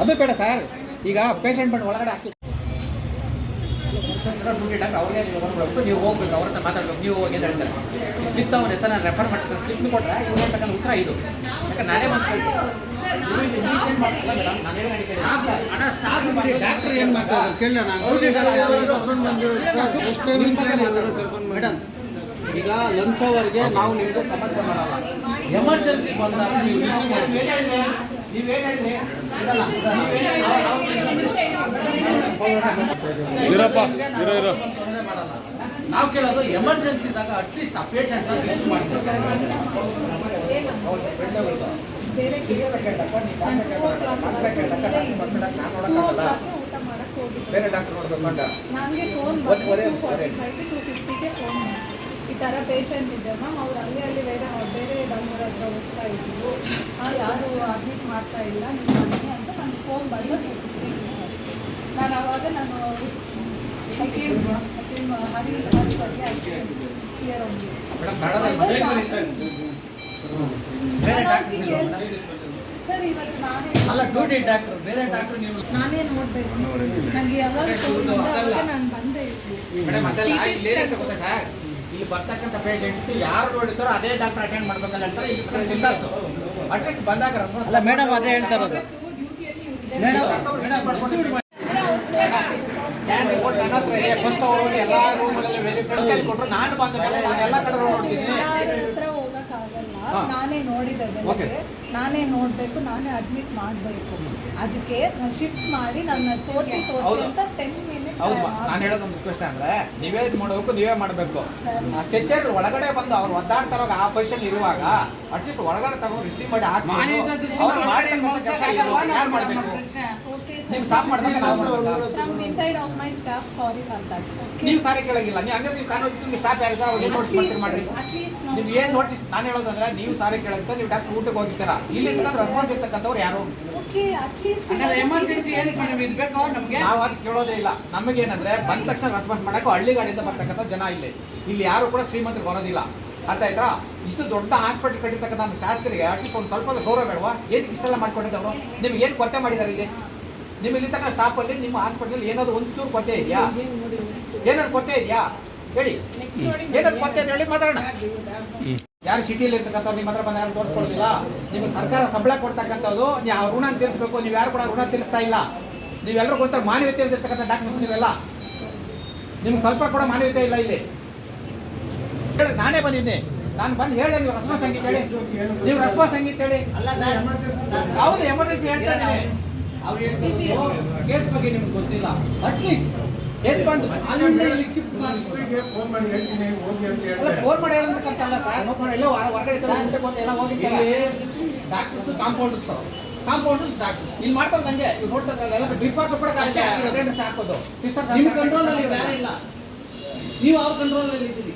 ಅದು ಬೇಡ ಸರ್. ಈಗ ಪೇಷಂಟ್ ಬಂದು ಒಳಗಡೆ ಹಾಕಿ. ಅವ್ರಿಗೆ ನೀವು ಹೋಗ್ಬೇಕು ಅವ್ರ ಹತ್ರ ಮಾತಾಡ್ಬೇಕು. ನೀವು ಹೋಗಿ ಅಂತ ಹೇಳ್ತಾರೆ ಸ್ಲಿಪ್ ಹೆಸರು ನಾನು ರೆಫರ್ ಮಾಡ್ತೀನಿ ಸ್ಲಿಪ್ ಕೊಟ್ಟರೆ ಇವ್ರು ಹೇಳ್ತಕ್ಕಂಥ ಉತ್ತರ ಇದು ಯಾಕಂದ್ರೆ ನಾನೇ ಡಾಕ್ಟರ್ ಏನು ಮಾಡ್ತಾ ಇದ್ದಾರೆ ಕೇಳ ಮೇಡಮ್ ಈಗ ಲಂಚ್ ಅವರ್ಗೆ ನಾವು ನಿಮ್ಗೆ ಸಮಸ್ಯೆ ಮಾಡಲ್ಲ. ಎಮರ್ಜೆನ್ಸಿ ಬಂದಾಗ ನೀವು ನೀವೇನು ಹೇಳಿದ್ರಿ ಇರಪ್ಪ ಇರೋ ಇರೋ. ನಾವು ಕೇಳೋದು ಎಮರ್ಜೆನ್ಸಿ ಇದ್ದಾಗ ಅಟ್ಲೀಸ್ಟ್ ಆ ಪೇಷಂಟ್ ಯೂಸ್ ಮಾಡ್ತಾರೆ ಬೇರೆ ಬೇರೆ ಡಾಕ್ಟರ್ ನೋಡ್ಬೇಕು ಈ ಥರ ಪೇಷಂಟ್ ಇದೆ ಮ್ಯಾಮ್ ಅವ್ರು ಅಲ್ಲಿ ಅಲ್ಲಿ ಬೇರೆ ಬೇರೆ ಡಾಕ್ಟರ್ ಹತ್ರ ಹೋಗ್ತಾ ಇದ್ರು. ಯಾರು ಅಡ್ಮಿಟ್ ಮಾಡ್ತಾ ಇಲ್ಲ ನೀವು ಬನ್ನಿ ಅಂತ ನಾನು ಫೋನ್ ಬಂದು ನಾನು ಅವಾಗ ನಾನು ಹಕೀಮ್ ಹಕೀಮ್ ಹರಿ ಹರಿ ಬಗ್ಗೆ ಕ್ಲಿಯರ್ ಮೇಡಮ್ ಬೇರೆ ಡಾಕ್ಟರ್ ಸರ್ ಇವತ್ತು ನಾನೇ ಅಲ್ಲ ಡ್ಯೂಟಿ ಡಾಕ್ಟರ್ ಬೇರೆ ಡಾಕ್ಟರ್ ನೀವು ನಾನೇ ನೋಡ್ಬೇಕು. ನನಗೆ ಯಾವಾಗ ನಾನು ಬಂದೆ ಮೇಡಮ್ ಅದೆಲ್ಲ ಇಲ್ಲಿ ಏನಂತ ಗೊತ್ತಾ ಸರ್. ಇಲ್ಲಿ ಬರ್ತಕ್ಕಂಥ ಪೇಷಂಟ್ ಯಾರು ನೋಡಿರ್ತಾರೋ ಅದೇ ಡಾಕ್ಟರ್ ಅಟೆಂಡ್ ಮಾಡ್ಬೇಕಂತ ಹೇಳ್ತಾರೆ. ಇಲ್ಲಿ ಸಿಸ್ಟರ್ಸ್ ಅಟ್ಲೀಸ್ಟ್ ಬಂದಾಗ ಅಲ್ಲ ಮೇಡಮ್ ಅದೇ ಹೇಳ್ತಾ ಇರೋದು. ನನ್ನ ಹತ್ರ ಇದೆ. ಫಸ್ಟ್ ಅವರು ಎಲ್ಲ ರೂಮ್ಗಳಲ್ಲಿ ವೆರಿಫೈ ಕೊಟ್ಟರು ನಾನು ಬಂದ ಮೇಲೆ ನಾನು ಎಲ್ಲ ಕಡೆ ನೋಡ್ತೀನಿ ಯಾರ ಹತ್ರ ಹೋಗಕ್ಕಾಗಲ್ಲ ಹಾ. ನಾನೇ ನೋಡಿದೆ. ಬೆಳಗ್ಗೆ. ನಾನೇ ನೋಡ್ಬೇಕು ನಾನೇ ಅಡ್ಮಿಟ್ ಮಾಡಬೇಕು. ಅದಕ್ಕೆ ನಾನು ಶಿಫ್ಟ್ ಮಾಡಿ ನನ್ನ ತೋರಿಸಿ ತೋರಿಸಿ ಅಂತ ಟೆನ್ ಮಿನಿಟ್ಸ್ ಹೌದು ನಾನು ಹೇಳೋದು ಒಂದು ಕ್ವಶನ್ ಅಂದ್ರೆ ನೀವೇ ಇದು ಮಾಡಬೇಕು ನೀವೇ ಮಾಡಬೇಕು. ಆ ಸ್ಟ್ರೆಚರ್ ಒಳಗಡೆ ಬಂದು ಅವ್ರು ಒದ್ದಾಡ್ತಾರಾಗ ಆ ಪೊಸಿಷನ್ ಇರುವಾಗ ಅಟ್ಲೀಸ್ಟ್ ಒಳಗಡೆ ತಗೊಂಡು ರಿಸೀವ್ ಮಾಡಿ ಹಾಕಿ ಮಾಡಿ ಮಾಡಬೇಕು? ನೀವು ಸ್ಟಾಪ್ ಮಾಡ್ಬೇಕು ನಾವು ಮಾಡ್ಬೇಕಾ? From of my staff sorry for that ನೀವು ಸಾರಿ ಕೇಳಂಗಿಲ್ಲ. ನೀವು ಹಂಗಾದ್ರೆ ನೀವು ಕಾನೂನು ಸ್ಟಾಫ್ ಯಾರು ಅವ್ರು ಏನು ನೋಟಿಸ್ ಮಾಡ್ತೀರಿ ಮಾಡ್ರಿ. ಅಟ್ಲೀಸ್ಟ್ ನೀವು ಏನು ನೋಟಿಸ್ ನಾನು ಹೇಳೋದಂದ್ರೆ ನೀವು ಸಾರಿ ಕೇಳಂತ ನೀವು ಡಾಕ್ಟರ್ ಊಟಕ್ಕೆ ಹೋಗ್ತೀರಾ ಇಲ್ಲಿ ರೆಸ್ಪಾನ್ಸ್ ಇರ್ತಕ್ಕಂಥವ್ರು ಯಾರು? ಓಕೆ ಅಟ್ಲೀಸ್ಟ್ ಎಮರ್ಜೆನ್ಸಿ ಏನಕ್ಕೆ ನಿಮ್ಗೆ ಇರ್ಬೇಕು ಬೇಕು ನಮಗೆ? ನಾವು ಅದು ಕೇಳೋದೇ ಇಲ್ಲ. ನಮಗೇನಂದ್ರೆ ಬಂದ ತಕ್ಷಣ ರೆಸ್ಪಾನ್ಸ್ ಮಾಡಕ್ಕೆ ಹಳ್ಳಿ ಗಾಡಿಯಿಂದ ಬರ್ತಕ್ಕಂಥ ಜನ ಇಲ್ಲಿ. ಇಲ್ಲಿ ಯಾರು ಕೂಡ ಶ್ರೀಮಂತರು ಬರೋದಿಲ್ಲ. ಅರ್ಥ ಆಯ್ತಾ? ಇಷ್ಟು ದೊಡ್ಡ ಹಾಸ್ಪಿಟಲ್ ಕಟ್ಟಿರ್ತಕ್ಕಂಥ ನಮ್ಮ ಶಾಸಕರಿಗೆ ಅಟ್ಲೀಸ್ಟ್ ಒಂದು ಸ್ವಲ್ಪ ಗೌರವ ಬೇಡವಾ? ಏನಕ್ಕೆ ಇಷ್ಟೆಲ್ಲ ಮಾಡ್ಕೊಂಡಿದ್ದವರು? ನಿಮ್ಗೆ ಏನು ಕೊರತೆ ಮಾಡಿದ್ದಾರೆ ಇಲ್ಲಿ? ನಿಮ್ಮ ಇಲ್ಲಿ ಸ್ಟಾಪ್ ಅಲ್ಲಿ ನಿಮ್ಮ ಹಾಸ್ಪಿಟಲ್ ಏನಾದ್ರು ಒಂದು ಚೂರು ಕೊರತೆ ಇದೆಯಾ? ಏನಾದ್ರು ಕೊರತೆ ಇದೆಯಾ? ಹೇಳಿ. ಏನಾದ್ರು ಕೊರತೆ ಇದೆ ಹೇಳಿ ಮಾತಾಡೋಣ. ಯಾರು ಸಿಟಿಯಲ್ಲಿ ಇರ್ತಕ್ಕಂಥವ್ರು ನಿಮ್ಮ ಹತ್ರ ಬಂದ ಯಾರು ತೋರಿಸ್ಕೊಳ್ಳೋದಿಲ್ಲ ನಿಮಗೆ ಸರ್ಕಾರ ಸಂಬಳ ಕೊಡ್ತಕ್ಕಂಥದ್ದು ನೀವು ಆ ಋಣ ತೀರಿಸಬೇಕು ನೀವು ಯಾರು ಕೂಡ ಋಣ ತೀರಿಸ್ತಾ ಇಲ್ಲ. ನೀವೆಲ್ಲರೂ ಕೊಡ್ತಾರೆ ಮಾನವೀಯತೆ ಇರ್ತಕ್ಕಂಥ ಡಾಕ್ಟರ್ಸ್ ನೀವೆಲ್ಲ. ನಿಮ್ಗೆ ಸ್ವಲ್ಪ ಕೂಡ ಮಾನವೀಯತೆ ಇಲ್ಲ ಇಲ್ಲಿ. ಹೇಳಿ ನಾನೇ ಬಂದಿದ್ದೆ. ನಾನು ಬಂದು ಹೇಳಿದೆ ನೀವು ರಸ್ಮ ಸಂಗೀತ ಹೇಳಿ. ನೀವು ರಸ್ಮ ಸಂಗೀತ ಹೇಳಿ. ಅಲ್ಲ ಸರ್ ಹೌದು ಎಮರ್ಜೆನ್ಸಿ ಹೇಳ್ತಾ ಇದ್ದೀನಿ. ಅವ್ರು ಹೇಳ್ತಿದ್ರು ಕೇಸ್ ಬಗ್ಗೆ ನಿಮ್ಗೆ ಗೊತ್ತಿಲ್ಲ. ಅಟ್ಲೀಸ್ಟ್ ಎದ್ದು ಬಂದು ಅಲ್ಲಿಂದ ಇಲ್ಲಿಗೆ ಶಿಫ್ಟ್ ಮಾಡಿ. ಫೋನ್ ಮಾಡಿ ಹೇಳ್ತೀನಿ ಹೋಗಿ ಅಂತ ಅಲ್ಲ ಹೇಳ್ತಾರೆ ಫೋನ್ ಮಾಡಿ ಹೇಳಂತಕ್ಕಂತಲ್ಲ ಸರ್. ಫೋನ್ ಎಲ್ಲೋ ಹೊರ- ಹೊರಗಡೆ ಇದ್ದಾರೆ, ಹೋಗಿ ಎಲ್ಲ ಹೋಗಿ ಡಾಕ್ಟರ್ಸ್ ಕಾಂಪೌಂಡರ್ಸ್ ಕಾಂಪೌಂಡರ್ಸ್ ಡಾಕ್ಟರ್ಸ್ ಇಲ್ಲಿ ಮಾಡ್ತಾರೆ ನಂಗೆ. ಇವ್ರು ನೋಡ್ತಾರೆ ಎಲ್ಲ ಡ್ರಿಪ್ ಹಾಕೋ ಕೂಡ ಕಾಸೆ ಹಾಕೋದು. ಸಿಸ್ಟರ್ ನಿಮ್ಮ ಕಂಟ್ರೋಲ್ ಅಲ್ಲಿ ಬೇರೆ ಇಲ್ಲ. ನೀವು ಅವ್ರ ಕಂಟ್ರೋಲ್ ಅಲ್ಲಿ ಇದ್ದೀರಿ.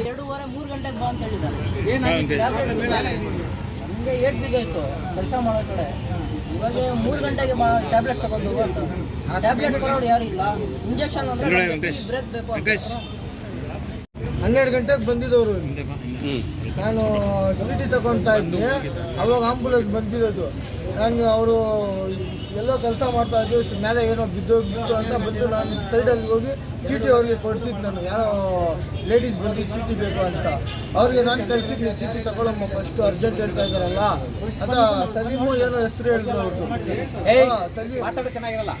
ಎರಡೂವರೆ ಮೂರು ಗಂಟೆಗೆ ಬಾ ಅಂತ ಹೇಳಿದ್ದಾರೆ. ನಮಗೆ ಏಟ್ ಬಿದ್ದಾಯ್ತು ಕೆಲಸ ಮಾಡೋ ಕಡೆ. ಇವಾಗ ಮೂರು ಗಂಟೆಗೆ ಟ್ಯಾಬ್ಲೆಟ್ ತಗೊಂಡು ಹೋಗು ಅಂತ. ಟ್ಯಾಬ್ಲೆಟ್ ಕೊಡೋರು ಯಾರು ಇಲ್ಲ. ಇಂಜೆಕ್ಷನ್ ಅಂದ್ರೆ ಬ್ರೇಕ್ ಬೇಕು ಹನ್ನೆರಡು ಗಂಟೆಗೆ ಬಂದಿದ್ದವರು ನಾನು ಡ್ಯೂಟಿ ತಗೊತಾ ಇದ್ದೆ. ಅವಾಗ ಆಂಬುಲೆನ್ಸ್ ಬಂದಿರೋದು. ನಾನು ಅವರು ಎಲ್ಲೋ ಕೆಲಸ ಮಾಡ್ತಾ ಇದ್ದೆ ಮೇಲೆ ಏನೋ ಬಿದ್ದೋಗ್ಬಿಟ್ಟು ಅಂತ ಬಂದು ನಾನು ಸೈಡಲ್ಲಿ ಹೋಗಿ ಚೀಟಿ ಅವ್ರಿಗೆ ಕೊಡಿಸಿದ್ದು ನಾನು. ಯಾರೋ ಲೇಡೀಸ್ ಬಂದಿದ್ದು ಚೀಟಿ ಬೇಕು ಅಂತ. ಅವ್ರಿಗೆ ನಾನು ಕಳ್ಸಿದ್ದು ಚೀಟಿ ತಗೊಳಮ್ಮ ಫಸ್ಟು ಅರ್ಜೆಂಟ್ ಹೇಳ್ತಾ ಇದ್ದಾರಲ್ಲ. ಅದ ಸಲೀಮು ಏನೋ ಹೆಸರು ಹೇಳಿದ್ರು ಅವ್ರದ್ದು ಸಲೀಮ್. ಮಾತಾಡೋ ಚೆನ್ನಾಗಿರಲ್ಲ.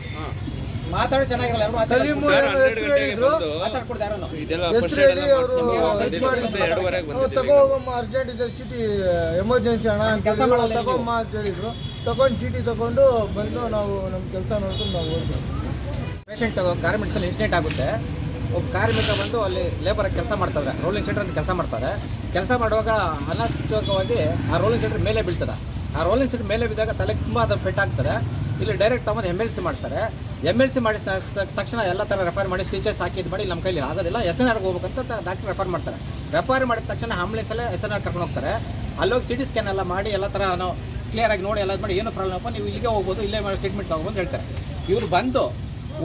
ಮಾತಾಡೋ ಚೆನ್ನಾಗಿರಲ್ಲ ಎಲ್ಲರೂ ಸಲೀಮು ಏನೋ ಹೆಸರು ಹೇಳಿದ್ರು? ಮಾತಾಡ್ಕೊಡ್ದು ಯಾರು ಇದೆಲ್ಲ ಹೆಸರು ಹೇಳಿ ಅವರು ಎರಡೂವರೆಗೆ ಬಂದಿದ್ದು ತಗೋ ಹೋಗಮ್ಮ ಅರ್ಜೆಂಟ್ ಇದೆ ಚೀಟಿ ಎಮರ್ಜೆನ್ಸಿ ಅಣ್ಣ ಅಂತ ಕೆಲ್ಸ. ಮಾಡಲ್ಲ ತಗೊಮ್ಮ ಅಂತ ಹೇಳಿದ್ರು. ತಗೊಂಡು ಚೀಟಿ ತಗೊಂಡು ಬಂದು ನಾವು ನಮ್ಮ ಕೆಲಸ ನೋಡ್ಕೊಂಡು ನಾವು ಹೋಗ್ತೀವಿ ಪೇಷಂಟ್ ಗಾರ್ಮೆಂಟ್ಸಲ್ಲಿ ಇನ್ಸಿಡೆಂಟ್ ಆಗುತ್ತೆ. ಒಬ್ಬ ಕಾರ್ಮಿಕ ಬಂದು ಅಲ್ಲಿ ಲೇಬರ್ ಕೆಲಸ ಮಾಡ್ತಾರೆ ರೋಲಿಂಗ್ ಸೆಂಟರ್ ಅಂತ ಕೆಲಸ ಮಾಡ್ತಾರೆ. ಕೆಲಸ ಮಾಡುವಾಗ ಅನಾಚಕವಾಗಿ ಆ ರೋಲಿಂಗ್ ಸೆಂಟರ್ ಮೇಲೆ ಬೀಳ್ತದೆ. ಆ ರೋಲಿಂಗ್ ಸೆಂಟರ್ ಮೇಲೆ ಬಿದ್ದಾಗ ತಲೆಗೆ ತುಂಬ ಅದು ಪೆಟ್ಟಾಗ್ತದೆ ಇಲ್ಲಿ ಡೈರೆಕ್ಟ್ ತಗೊಂಡು ಎಂ ಎಲ್ ಸಿ ಮಾಡ್ತಾರೆ ಎಂ ಎಲ್ ಸಿ ಮಾಡಿದ ತಕ್ಷಣ ಎಲ್ಲ ಥರ ರೆಫರ್ ಮಾಡಿ ಸ್ಟಿಚಸ್ ಹಾಕಿದ್ ಮಾಡಿ ನಮ್ಮ ಕೈಲಿ ಆಗೋದಿಲ್ಲ. ಎಸ್ ಎನ್ ಆರ್ಗೆ ಹೋಗ್ಬೇಕಂತ ಡಾಕ್ಟರ್ ರೆಫರ್ ಮಾಡ್ತಾರೆ. ರೆಫರ್ ಮಾಡಿದ ತಕ್ಷಣ ಆಂಬುಲೆನ್ಸಲ್ಲೇ ಎಸ್ ಎನ್ ಆರ್ ಕರ್ಕೊಂಡು ಹೋಗ್ತಾರೆ. ಅಲ್ಲೋಗಿ ಸಿ ಟಿ ಸ್ಕ್ಯಾನ್ ಎಲ್ಲ ಮಾಡಿ ಎಲ್ಲ ಥರ ನಾವು ಕ್ಲಿಯರ್ ಆಗಿ ನೋಡಿ ಎಲ್ಲ ಮಾಡಿ ಏನು ಪ್ರಾಬ್ಲಮ್ ಅಪ್ಪ, ನೀವು ಇಲ್ಲಿಗೆ ಹೋಗ್ಬೋದು, ಇಲ್ಲೇ ಮಾಡಿ ಟ್ರೀಟ್ಮೆಂಟ್ ತೊಗೊಬೋದು ಹೇಳ್ತಾರೆ. ಇವರು ಬಂದು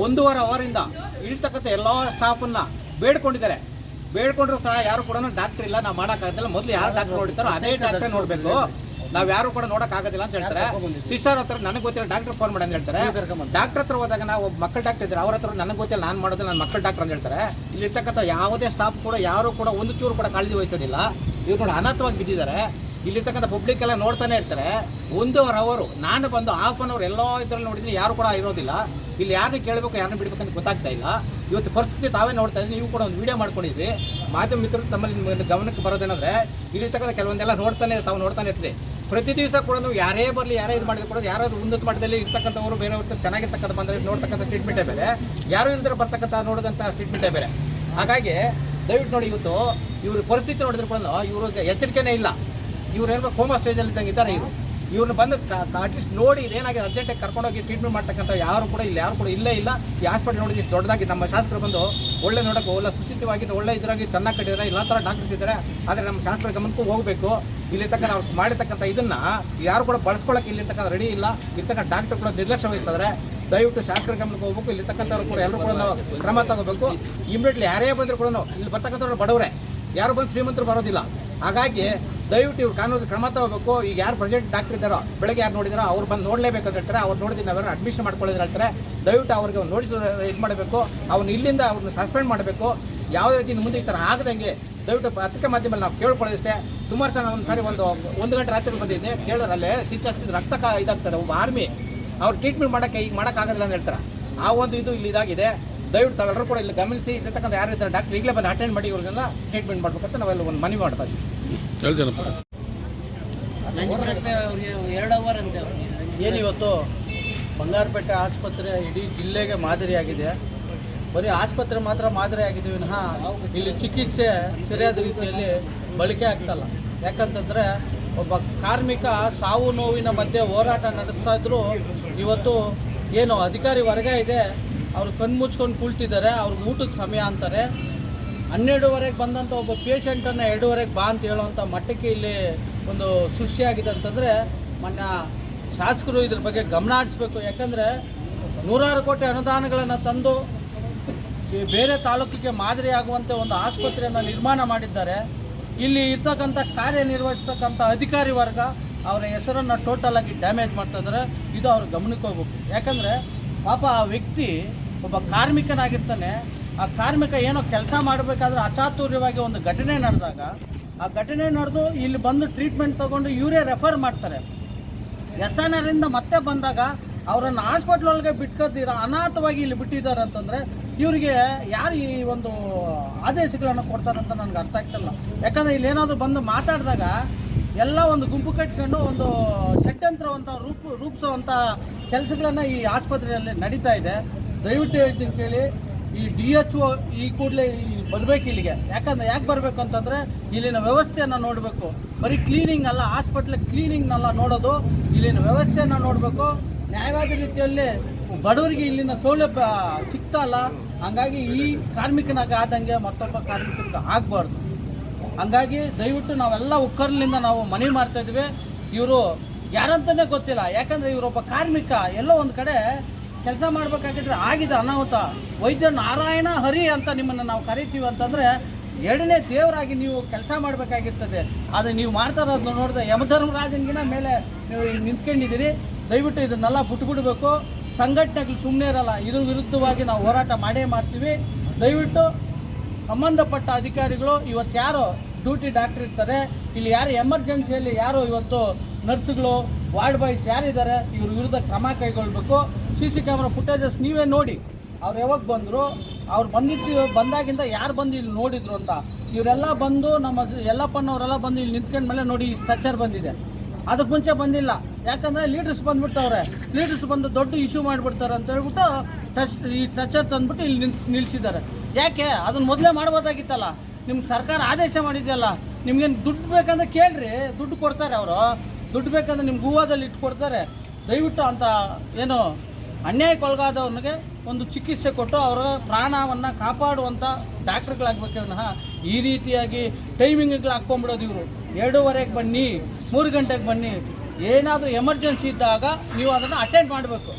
ಒಂದೂವರೆ ಅವರಿಂದ ಇರ್ತಕ್ಕಂಥ ಎಲ್ಲ ಸ್ಟಾಫನ್ನು ಬೇಡ್ಕೊಂಡಿದ್ದಾರೆ. ಬೇಡ್ಕೊಂಡ್ರು ಸಹ ಯಾರು ಕೂಡ ಡಾಕ್ಟರ್ ಇಲ್ಲ, ನಾವು ಮಾಡೋಕ್ಕಾಗಲ್ಲ ಮೊದಲು ಯಾರು ಡಾಕ್ಟರ್ ನೋಡ್ತಾರೋ ಅದೇ ಡಾಕ್ಟರ್ ನೋಡಬೇಕು. ನಾವು ಯಾರು ಕೂಡ ನೋಡೋಕ್ಕಾಗೋದಿಲ್ಲ ಅಂತ ಹೇಳ್ತಾರೆ. ಸಿಸ್ಟರ್ ಹತ್ರ ನನಗೆ ಗೊತ್ತಿಲ್ಲ ಡಾಕ್ಟರ್ ಫೋನ್ ಮಾಡಿ ಅಂತ ಹೇಳ್ತಾರೆ. ಡಾಕ್ಟರ್ ಹತ್ರ ಹೋದಾಗ ನಾವು ಮಕ್ಕಳ ಡಾಕ್ಟರ್ ಇದ್ದಾರೆ ಅವ್ರ ಹತ್ರ ನನಗೆ ಗೊತ್ತಿಲ್ಲ ನಾನು ಮಾಡೋದು ನನ್ನ ಮಕ್ಕಳ ಡಾಕ್ಟರ್ ಅಂತ ಹೇಳ್ತಾರೆ. ಇಲ್ಲಿರ್ತಕ್ಕಂಥ ಯಾವುದೇ ಸ್ಟಾಫ್ ಕೂಡ ಯಾರು ಕೂಡ ಒಂದು ಚೂರು ಕೂಡ ಕಾಳಜಿ ವಹಿಸೋದಿಲ್ಲ. ಇವ್ರು ನೋಡಿ ಅನಾಥವಾಗಿ ಬಿದ್ದಿದ್ದಾರೆ. ಇಲ್ಲಿರ್ತಕ್ಕಂಥ ಪಬ್ಲಿಕ್ ಎಲ್ಲ ನೋಡ್ತಾನೆ ಇರ್ತಾರೆ. ಒಂದೂವರೆ ಅವರು ನಾನು ಬಂದು ಹಾಫ್ ಅನ್ ಅವರ್ ಎಲ್ಲ ಇದ್ರಲ್ಲಿ ನೋಡಿದ್ರೆ ಯಾರು ಕೂಡ ಇರೋದಿಲ್ಲ. ಇಲ್ಲಿ ಯಾರನ್ನ ಕೇಳಬೇಕು ಯಾರನ್ನ ಅಂತ ಗೊತ್ತಾಗ್ತಾ ಇಲ್ಲ. ಇವತ್ತು ಪರಿಸ್ಥಿತಿ ತಾವೇ ನೋಡ್ತಾ ಇದ್ದೀನಿ. ನೀವು ಕೂಡ ಒಂದು ವಿಡಿಯೋ ಮಾಡ್ಕೊಂಡಿದ್ವಿ ಮಾಧ್ಯಮ ಮಿತ್ರರು ತಮ್ಮಲ್ಲಿ ಗಮನಕ್ಕೆ ಬರೋದೇನಂದ್ರೆ ಇಲ್ಲಿರ್ತಕ್ಕಂಥ ಕೆಲವೊಂದೆಲ್ಲ ನೋಡ್ತಾನೆ ತಾವು ನೋಡ್ತಾನೆ ಇರ್ತೀರಿ. ಪ್ರತಿ ದಿವಸ ಕೂಡ ಯಾರೇ ಬರಲಿ, ಯಾರೇ ಇದು ಮಾಡಿದ್ರು ಕೂಡ ಯಾರಾದ್ರೂ ಉನ್ನತ ಮಟ್ಟದಲ್ಲಿ ಇರ್ತಕ್ಕಂಥವ್ರು ಬೇರೆ ಚೆನ್ನಾಗಿರ್ತಕ್ಕಂಥ ಬಂದರೆ ನೋಡ್ತಕ್ಕಂಥ ಟ್ರೀಟ್ಮೆಂಟೇ ಬೇರೆ. ಯಾರು ಇಲ್ದ್ರೆ ಬರ್ತಕ್ಕಂಥ ನೋಡಿದಂಥ ಟ್ರೀಟ್ಮೆಂಟೇ ಬೇರೆ. ಹಾಗಾಗಿ ದಯವಿಟ್ಟು ನೋಡಿ ಇವತ್ತು ಇವ್ರ ಪರಿಸ್ಥಿತಿ ನೋಡಿದ್ರು ಕೂಡ ಇವ್ರಿಗೆ ಎಚ್ಚರಿಕೆನೇ ಇಲ್ಲ. ಇವ್ರು ಕೋಮಾ ಸ್ಟೇಜಲ್ಲಿ ಇದ್ದಂಗೆ ಇದ್ದಾರೆ ಇವರು. ಇವ್ರನ್ನ ಬಂದು ಅಟ್ಲೀಸ್ಟ್ ನೋಡಿ ಇದೇನಾಗಿದೆ ಅರ್ಜೆಂಟಾಗಿ ಕರ್ಕೊಂಡೋಗಿ ಟ್ರೀಟ್ಮೆಂಟ್ ಮಾಡ್ತಕ್ಕಂಥ ಯಾರು ಕೂಡ ಇಲ್ಲ, ಯಾರು ಕೂಡ ಇಲ್ಲೇ ಇಲ್ಲ. ಈ ಹಾಸ್ಪಿಟಲ್ ನೋಡಿದ್ರೆ ದೊಡ್ಡದಾಗಿ ನಮ್ಮ ಶಾಸಕರು ಬಂದು ಒಳ್ಳೆ ನೋಡೋಕೆ ಒಳ್ಳೆ ಸುಸ್ಥಿತವಾಗಿ ಒಳ್ಳೆ ಇದ್ರಾಗಿ ಚೆನ್ನಾಗಿ ಕಟ್ಟಿದ್ದಾರೆ ಎಲ್ಲ ಥರ ಡಾಕ್ಟರ್ಸ್ ಇದ್ದಾರೆ ಆದರೆ ನಮ್ಮ ಶಾಸಕರ ಗಮನಕ್ಕೂ ಹೋಗಬೇಕು. ಇಲ್ಲಿರ್ತಕ್ಕಂಥ ಅವ್ರು ಮಾಡಿರ್ತಕ್ಕಂಥ ಇದನ್ನು ಯಾರು ಕೂಡ ಬಳಸ್ಕೊಳ್ಳೋಕೆ ಇಲ್ಲಿರ್ತಕ್ಕಂಥ ರೆಡಿ ಇಲ್ಲ. ಇರ್ತಕ್ಕಂಥ ಡಾಕ್ಟರ್ ಕೂಡ ನಿರ್ಲಕ್ಷ್ಯ ವಹಿಸ್ತಾರೆ ದಯವಿಟ್ಟು ಶಾಸಕರ ಗಮನಕ್ಕೆ ಹೋಗ್ಬೇಕು. ಇಲ್ಲಿರ್ತಕ್ಕಂಥವ್ರು ಕೂಡ ಎಲ್ಲರೂ ಕೂಡ ನಾವು ಕ್ರಮ ತಗೋಬೇಕು. ಇಮಿಡಿಯೇಟ್ಲಿ ಯಾರೇ ಬಂದರೂ ಕೂಡ ಇಲ್ಲಿ ಬರ್ತಕ್ಕಂಥವ್ರು ಬಡವರೇ. ಯಾರು ಬಂದು ಶ್ರೀಮಂತರು ಬರೋದಿಲ್ಲ. ಹಾಗಾಗಿ ದಯವಿಟ್ಟು ಇವ್ರು ಕಾನೂನು ಕ್ರಮ ತಗೋಬೇಕು. ಈಗ ಯಾರು ಪ್ರೆಸೆಂಟ್ ಡಾಕ್ಟರ್ ಇದ್ದಾರೋ, ಬೆಳಗ್ಗೆ ಯಾರು ನೋಡಿದಾರೋ, ಅವ್ರು ಬಂದು ನೋಡಲೇಬೇಕು ಅಂತ ಹೇಳ್ತಾರೆ. ಅವ್ರು ನೋಡಿದ್ರೆ ನಾವೆಲ್ಲ ಅಡ್ಮಿಷನ್ ಮಾಡ್ಕೊಳ್ಳೋದು ಹೇಳ್ತಾರೆ. ದಯವಿಟ್ಟು ಅವ್ರಿಗೆ ನೋಟಿಸ್ ಇದು ಮಾಡಬೇಕು. ಅವ್ನು ಇಲ್ಲಿಂದ ಅವ್ರನ್ನ ಸಸ್ಪೆಂಡ್ ಮಾಡಬೇಕು. ಯಾವುದೇ ರೀತಿ ಮುಂದೆ ಈ ಥರ ಆಗದಂಗೆ ದಯವಿಟ್ಟು ಪತ್ರಿಕಾ ಮಾಧ್ಯಮದಲ್ಲಿ ನಾವು ಕೇಳ್ಕೊಳ್ಳೋದಿಷ್ಟೇ. ಸುಮಾರು ಸಲ ಒಂದು ಸಾರಿ ಒಂದು ಒಂದು ಗಂಟೆ ರಾತ್ರಿ ಬಂದಿದ್ದೆ. ಕೇಳಿದ್ರಲ್ಲೇ ಸಿಚ್ಚಾಸ್ತಿದ್ದು ರಕ್ತ ಕ ಇದಾಗ್ತದೆ, ಒಬ್ಬ ಆರ್ಮಿ ಅವ್ರು ಟ್ರೀಟ್ಮೆಂಟ್ ಮಾಡೋಕ್ಕೆ ಈಗ ಮಾಡೋಕ್ಕಾಗಲ್ಲ ಅಂತ ಹೇಳ್ತಾರೆ. ಆ ಒಂದು ಇದು ಇಲ್ಲಿ ಇದಾಗಿದೆ. ದಯವಿಟ್ಟು ತಾವೆಲ್ಲರೂ ಕೂಡ ಇಲ್ಲಿ ಗಮನಿಸಿ ಇರ್ತಕ್ಕಂಥ ಯಾರು ಇದ್ದಾರೆ ಡಾಕ್ಟರ್ ಈಗಲೇ ಬಂದು ಅಟೆಂಡ್ ಮಾಡಿ, ಇವ್ರಿಗೆಲ್ಲ ಟ್ರೀಟ್ಮೆಂಟ್ ಮಾಡ್ಬೇಕಂತ ನಾವೆಲ್ಲ ಒಂದು ಮನವಿ ಮಾಡ್ತಾ ಹೇಳ್ತೇನಪ್ಪ ಎರಡು ಅವರ್. ಏನಿವತ್ತು? ಬಂಗಾರಪೇಟೆ ಆಸ್ಪತ್ರೆ ಇಡೀ ಜಿಲ್ಲೆಗೆ ಮಾದರಿಯಾಗಿದೆ ಬರೀ ಆಸ್ಪತ್ರೆ ಮಾತ್ರ ಮಾದರಿಯಾಗಿದೆ ವಿನಃ ಇಲ್ಲಿ ಚಿಕಿತ್ಸೆ ಸರಿಯಾದ ರೀತಿಯಲ್ಲಿ ಬಳಕೆ ಆಗ್ತಲ್ಲ. ಯಾಕಂತಂದರೆ ಒಬ್ಬ ಕಾರ್ಮಿಕ ಸಾವು ನೋವಿನ ಮಧ್ಯೆ ಹೋರಾಟ ನಡೆಸ್ತಾ ಇದ್ರು. ಇವತ್ತು ಏನು ಅಧಿಕಾರಿ ವರ್ಗ ಇದೆ. ಅವ್ರು ಕಣ್ಮುಚ್ಕೊಂಡು ಕುಳ್ತಿದ್ದಾರೆ. ಅವ್ರಿಗೆ ಊಟದ ಸಮಯ ಅಂತಾರೆ. ಹನ್ನೆರಡುವರೆಗೆ ಬಂದಂಥ ಒಬ್ಬ ಪೇಷಂಟನ್ನು ಎರಡೂವರೆಗೆ ಬಾ ಅಂತ ಹೇಳುವಂಥ ಮಟ್ಟಕ್ಕೆ ಇಲ್ಲಿ ಒಂದು ಸೃಷ್ಟಿಯಾಗಿದೆ ಅಂತಂದರೆ ಮೊನ್ನೆ ಶಾಸಕರು ಇದ್ರ ಬಗ್ಗೆ ಗಮನ ಹರಿಸ್ಬೇಕು. ಯಾಕಂದರೆ ನೂರಾರು ಕೋಟಿ ಅನುದಾನಗಳನ್ನು ತಂದು ಈ ಬೇರೆ ತಾಲೂಕಿಗೆ ಮಾದರಿಯಾಗುವಂತೆ ಒಂದು ಆಸ್ಪತ್ರೆಯನ್ನು ನಿರ್ಮಾಣ ಮಾಡಿದ್ದಾರೆ. ಇಲ್ಲಿ ಇರ್ತಕ್ಕಂಥ ಕಾರ್ಯನಿರ್ವಹಿಸ್ತಕ್ಕಂಥ ಅಧಿಕಾರಿ ವರ್ಗ ಅವರ ಹೆಸರನ್ನು ಟೋಟಲ್ ಆಗಿ ಡ್ಯಾಮೇಜ್ ಮಾಡ್ತಾ ಇದ್ದಾರೆ ಇದು ಅವ್ರ ಗಮನಕ್ಕೆ ಹೋಗ್ಬೇಕು. ಯಾಕಂದರೆ ಪಾಪ ಆ ವ್ಯಕ್ತಿ ಒಬ್ಬ ಕಾರ್ಮಿಕನಾಗಿರ್ತಾನೆ. ಆ ಕಾರ್ಮಿಕ ಏನೋ ಕೆಲಸ ಮಾಡಬೇಕಾದ್ರೆ ಅಚಾತುರ್ಯವಾಗಿ ಒಂದು ಘಟನೆ ನಡೆದಾಗ ಆ ಘಟನೆ ನಡೆದು ಇಲ್ಲಿ ಬಂದು ಟ್ರೀಟ್ಮೆಂಟ್ ತಗೊಂಡು ಇವರೇ ರೆಫರ್ ಮಾಡ್ತಾರೆ. ಎಸ್ ಎನ್ ಆರಿಂದ ಮತ್ತೆ ಬಂದಾಗ ಅವರನ್ನು ಹಾಸ್ಪಿಟ್ಲ್ ಒಳಗೆ ಬಿಟ್ಕೋದಿರ ಅನಾಥವಾಗಿ ಇಲ್ಲಿ ಬಿಟ್ಟಿದ್ದಾರೆ ಅಂತಂದರೆ ಇವರಿಗೆ ಯಾರು ಈ ಒಂದು ಆದೇಶಗಳನ್ನು ಕೊಡ್ತಾರಂತ ನನಗೆ ಅರ್ಥ ಆಗ್ತಿಲ್ಲ. ಯಾಕಂದರೆ ಇಲ್ಲಿ ಏನಾದರೂ ಬಂದು ಮಾತಾಡಿದಾಗ ಎಲ್ಲ ಒಂದು ಗುಂಪು ಕಟ್ಕೊಂಡು ಒಂದು ಷಡ್ಯಂತ್ರವಂತ ರೂಪ ರೂಪಿಸುವಂಥ ಕೆಲಸಗಳನ್ನು ಈ ಆಸ್ಪತ್ರೆಯಲ್ಲಿ ನಡೀತಾ ಇದೆ. ದಯವಿಟ್ಟು ಹೇಳ್ತೀನಿ ಕೇಳಿ. ಈ ಡಿ ಎಚ್ ಒ ಈ ಕೂಡಲೇ ಬರಬೇಕು ಇಲ್ಲಿಗೆ. ಯಾಕಂದ್ರೆ ಯಾಕೆ ಬರಬೇಕು ಅಂತಂದರೆ ಇಲ್ಲಿನ ವ್ಯವಸ್ಥೆಯನ್ನು ನೋಡಬೇಕು. ಬರೀ ಕ್ಲೀನಿಂಗ್ ಅಲ್ಲ ಹಾಸ್ಪಿಟ್ಲ್ ಕ್ಲೀನಿಂಗ್ನೆಲ್ಲ ನೋಡೋದು, ಇಲ್ಲಿನ ವ್ಯವಸ್ಥೆಯನ್ನು ನೋಡಬೇಕು. ನ್ಯಾಯವಾದ ರೀತಿಯಲ್ಲಿ ಬಡವರಿಗೆ ಇಲ್ಲಿನ ಸೌಲಭ್ಯ ಸಿಗ್ತಾ ಇಲ್ಲ ಹಂಗಾಗಿ ಈ ಕಾರ್ಮಿಕನಾಗ ಆದಂಗೆ ಮತ್ತೊಬ್ಬ ಕಾರ್ಮಿಕನಿಗೆ ಆಗಬಾರ್ದು. ಹಂಗಾಗಿ ದಯವಿಟ್ಟು ನಾವೆಲ್ಲ ಉಕ್ಕರ್ಲಿಂದ ನಾವು ಮನವಿ ಮಾಡ್ತಾ ಇದ್ವಿ. ಇವರು ಯಾರಂತಲೇ ಗೊತ್ತಿಲ್ಲ. ಯಾಕಂದರೆ ಇವರೊಬ್ಬ ಕಾರ್ಮಿಕ ಎಲ್ಲೋ ಒಂದು ಕಡೆ ಕೆಲಸ ಮಾಡಬೇಕಾಗಿದ್ರೆ ಆಗಿದೆ ಅನಾಹುತ. ವೈದ್ಯ ನಾರಾಯಣ ಹರಿ ಅಂತ ನಿಮ್ಮನ್ನು ನಾವು ಕರಿತೀವಿ ಅಂತಂದರೆ ಎರಡನೇ ದೇವರಾಗಿ ನೀವು ಕೆಲಸ ಮಾಡಬೇಕಾಗಿರ್ತದೆ. ಅದು ನೀವು ಮಾಡ್ತಾ ಇರೋದನ್ನ ನೋಡಿದ್ರೆ ಯಮಧರ್ಮರಾಜನಿಗಿನ ಮೇಲೆ ನೀವು ನಿಂತ್ಕೊಂಡಿದ್ದೀರಿ. ದಯವಿಟ್ಟು ಇದನ್ನೆಲ್ಲ ಬಿಟ್ಬಿಡ್ಬೇಕು. ಸಂಘಟನೆಗಳು ಸುಮ್ಮನೆ ಇರಲ್ಲ. ಇದ್ರ ವಿರುದ್ಧವಾಗಿ ನಾವು ಹೋರಾಟ ಮಾಡೇ ಮಾಡ್ತೀವಿ. ದಯವಿಟ್ಟು ಸಂಬಂಧಪಟ್ಟ ಅಧಿಕಾರಿಗಳು ಇವತ್ತು ಯಾರು ಡ್ಯೂಟಿ ಡಾಕ್ಟರ್ ಇರ್ತಾರೆ. ಇಲ್ಲಿ ಯಾರು ಎಮರ್ಜೆನ್ಸಿಯಲ್ಲಿ ಯಾರು ಇವತ್ತು ನರ್ಸ್ಗಳು, ವಾರ್ಡ್ ಬಾಯ್ಸ್ ಯಾರಿದ್ದಾರೆ, ಇವ್ರ ವಿರುದ್ಧ ಕ್ರಮ ಕೈಗೊಳ್ಬೇಕು. ಸಿ ಸಿ ಕ್ಯಾಮ್ರಾ ಫುಟೇಜಸ್ ನೀವೇ ನೋಡಿ. ಅವ್ರು ಯಾವಾಗ ಬಂದರು, ಅವ್ರು ಬಂದಿದ್ದು, ಬಂದಾಗಿಂದ ಯಾರು ಬಂದು ಇಲ್ಲಿ ನೋಡಿದ್ರು ಅಂತ. ಇವರೆಲ್ಲ ಬಂದು ನಮ್ಮ ಯಲ್ಲಪ್ಪನವರೆಲ್ಲ ಬಂದು ಇಲ್ಲಿ ನಿಂತ್ಕೊಂಡ ಮೇಲೆ ನೋಡಿ ಸ್ಟ್ರಕ್ಚರ್ ಬಂದಿದೆ. ಅದಕ್ಕೆ ಮುಂಚೆ ಬಂದಿಲ್ಲ. ಯಾಕಂದರೆ ಲೀಡರ್ಸ್ ಬಂದ್ಬಿಟ್ಟವ್ರೆ. ಲೀಡರ್ಸ್ ಬಂದು ದೊಡ್ಡ ಇಶ್ಯೂ ಮಾಡಿಬಿಡ್ತಾರೆ ಅಂತ ಹೇಳ್ಬಿಟ್ಟು ಟಚ್ ಈ ಸ್ಟ್ರಚರ್ ತಂದ್ಬಿಟ್ಟು ಇಲ್ಲಿ ನಿಲ್ಸ್ ನಿಲ್ಸಿದ್ದಾರೆ. ಯಾಕೆ? ಅದನ್ನ ಮೊದಲೇ ಮಾಡ್ಬೋದಾಗಿತ್ತಲ್ಲ. ನಿಮ್ಮ ಸರ್ಕಾರ ಆದೇಶ ಮಾಡಿದೆಯಲ್ಲ. ನಿಮ್ಗೇನು ದುಡ್ಡು ಬೇಕಂದ್ರೆ ಕೇಳ್ರಿ. ದುಡ್ಡು ಕೊಡ್ತಾರೆ ಅವರು. ದುಡ್ಡು ಬೇಕಂದ್ರೆ ನಿಮ್ಗೆ ಹೂವಾದಲ್ಲಿ ಇಟ್ಕೊಡ್ತಾರೆ ದಯವಿಟ್ಟು ಅಂತ ಏನು ಅನ್ಯಾಯಕ್ಕೊಳಗಾದವ್ರಿಗೆ ಒಂದು ಚಿಕಿತ್ಸೆ ಕೊಟ್ಟು ಅವರ ಪ್ರಾಣವನ್ನು ಕಾಪಾಡುವಂಥ ಡಾಕ್ಟ್ರುಗಳಾಗಬೇಕೆ ವಿನಃ ಈ ರೀತಿಯಾಗಿ ಟೈಮಿಂಗ್ಗಳು ಹಾಕ್ಕೊಂಬಿಡೋದು ಇವರು. ಎರಡೂವರೆಗೆ ಬನ್ನಿ, ಮೂರು ಗಂಟೆಗೆ ಬನ್ನಿ. ಏನಾದರೂ ಎಮರ್ಜೆನ್ಸಿ ಇದ್ದಾಗ ನೀವು ಅದನ್ನು ಅಟೆಂಡ್ ಮಾಡಬೇಕು.